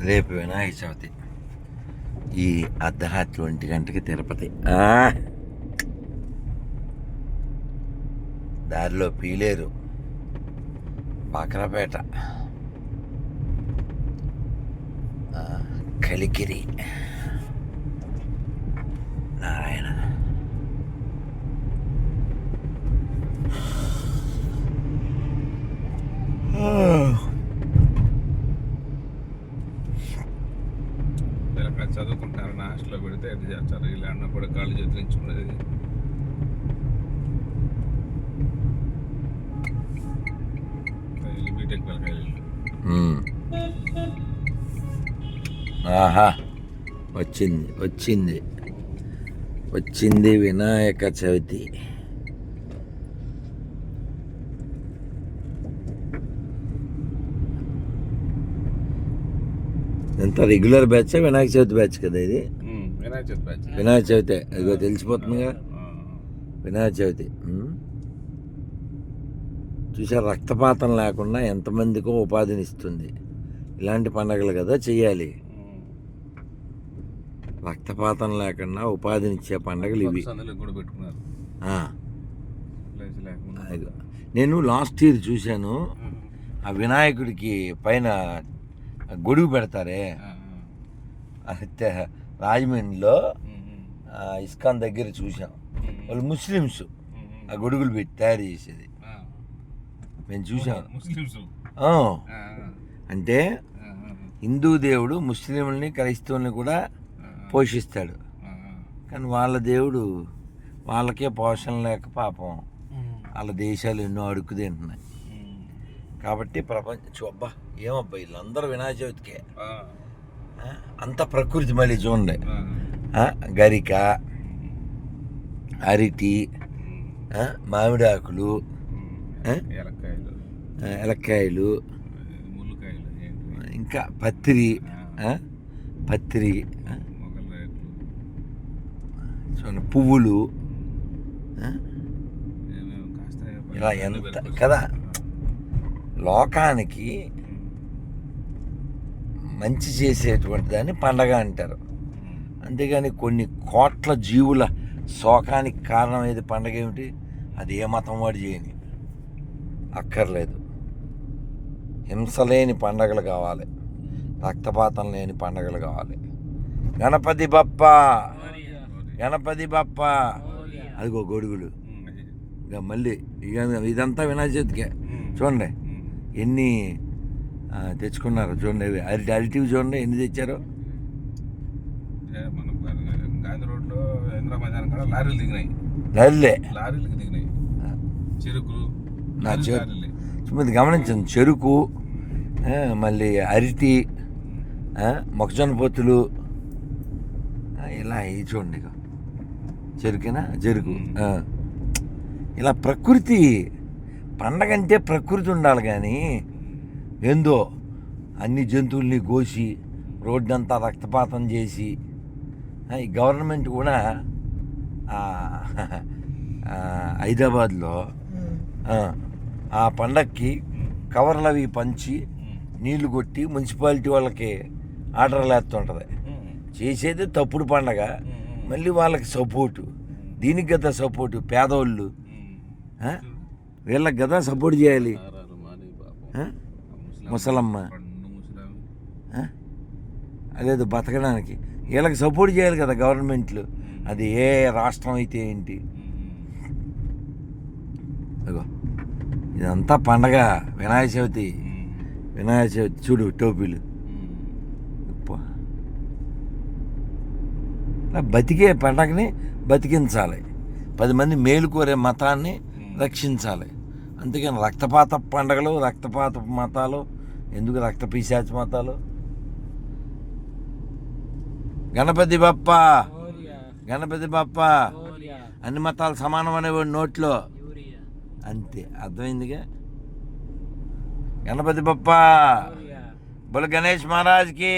రేపు వినాయక చవితి. ఈ అర్ధరాత్రి ఒంటి గంటకి తిరుపతి. దారిలో పీలేరు. బాక్రాపేట. కలికిరి. నారాయణ. పిల్లకాయ చదువుకుంటారు హాస్టల్లో పెడితే ఎట్లా చేస్తారు? ఇలా అన్న కూడా కాళ్ళు చేతులించుకునేది బీటెక్ ఆహా! వచ్చింది వచ్చింది. వచ్చింది వినాయక చవితి. ఎంత regular batch Vinayaka Chavithi batch కదా ఇది. వినాయక చవితి బ్యాచ్ వినాయక చవితి ఇదిగో తెలిసిపోతుందిగా. వినాయక చవితి. చూసారు రక్తపాతం లేకుండా ఎంతమందికో ఉపాధిని ఇస్తుంది. ఇలాంటి పండగలు కదా చెయ్యాలి. ఉమ్. రక్తపాతం లేకుండా ఉపాధినిచ్చే పండగలు ఇవి. అదిగో. నేను లాస్ట్ ఇయర్ చూశాను ఆ వినాయకుడికి పైన గొడుగు పెడతారే? అయితే రాజమండ్రిలో ఇస్కాన్ దగ్గర చూసాం వాళ్ళు ముస్లిమ్స్. ఆ గొడుగులు పెట్టి తయారు చేసేది. మేము చూసాం అంటే హిందూ దేవుడు ముస్లింలని క్రైస్తవుల్ని కూడా పోషిస్తాడు. కానీ వాళ్ళ దేవుడు వాళ్ళకే పోషణ లేక పాపం. వాళ్ళ దేశాలు ఎన్నో అడుక్కు తింటున్నాయి. ఉమ్. కాబట్టి ప్రపంచం అబ్బా ఏమబ్బా వీళ్ళందరూ వినాయక చవితికే. అంత ప్రకృతి మళ్ళీ చూడండి. గరిక అరటి మామిడి ఆకులు ఎలక్కాయలు ఇంకా పత్తిరి పత్తిరి చూడండి పువ్వులు ఇలా ఎంత. కదా లోకానికి మంచి చేసేటువంటి దాన్ని పండగ అంటారు. అంతేగాని కొన్ని కోట్ల జీవుల శోకానికి కారణం ఏది పండగ ఏమిటి? అది ఏ మతం వాడు చేయని? అక్కర్లేదు. హింస లేని పండగలు కావాలి. రక్తపాతం లేని పండగలు కావాలి. గణపతి బప్ప! గణపతి బప్ప! అదిగో గొడుగులు. ఇక మళ్ళీ ఇక ఇదంతా వినాయక చవితికే. చూడండి. ఎన్ని తెచ్చుకున్నారు చూడండి అరటి అరటివి చూడండి ఎన్ని తెచ్చారు. గాంధీ రోడ్లో ఇందిరా మైదానం కాడ లారీలు దిగినాయి. నల్లే లారీలకు దిగినాయి. చెరుకులు నా లారీ- చెరు- లారీలే. మీరు గమనించండి. చెరుకు మళ్ళీ అరటి మొక్కజొన్న పొత్తులు ఇలా ఇవి చూడండి ఇక చెరుకేనా? చెరుకు. ఇలా ప్రకృతి పండగ అంటే ప్రకృతి ఉండాలి కానీ ఏందో అన్ని జంతువుల్ని కోసి రోడ్డంతా రక్తపాతం చేసి ఈ గవర్నమెంట్ కూడా హైదరాబాద్లో ఆ, పండక్కి కవర్లు అవి పంచి నీళ్ళు కొట్టి మున్సిపాలిటీ వాళ్ళకి ఆర్డర్లు వేస్తుంటుంది. చేసేది తప్పుడు పండగ. మళ్ళీ వాళ్ళకి సపోర్టు. దీనికి గత సపోర్టు. పేదోళ్ళు. వీళ్ళకి కదా సపోర్ట్ చేయాలి. ముసలమ్మ. లేదు బతకడానికి. వీళ్ళకి సపోర్ట్ చేయాలి కదా గవర్నమెంట్లు. అది ఏ రాష్ట్రం అయితే ఏంటి? అగో ఇదంతా పండగ. వినాయక చవితి. వినాయక చవితి చూడు టోపీలు. బతికే పండగని బతికించాలి. పది మంది మేలుకోరే మతాన్ని రక్షించాలి. అందుకని రక్తపాత పండగలు రక్తపాత మతాలు ఎందుకు రక్త పిశాచ మతాలు? గణపతి బప్ప గణపతి బప్ప అన్ని మతాలు సమానం అనేవాడు నోట్లో. అంతే అర్థమైందిగా? గణపతి బప్ప. బోల గణేష్ మహారాజ్కి.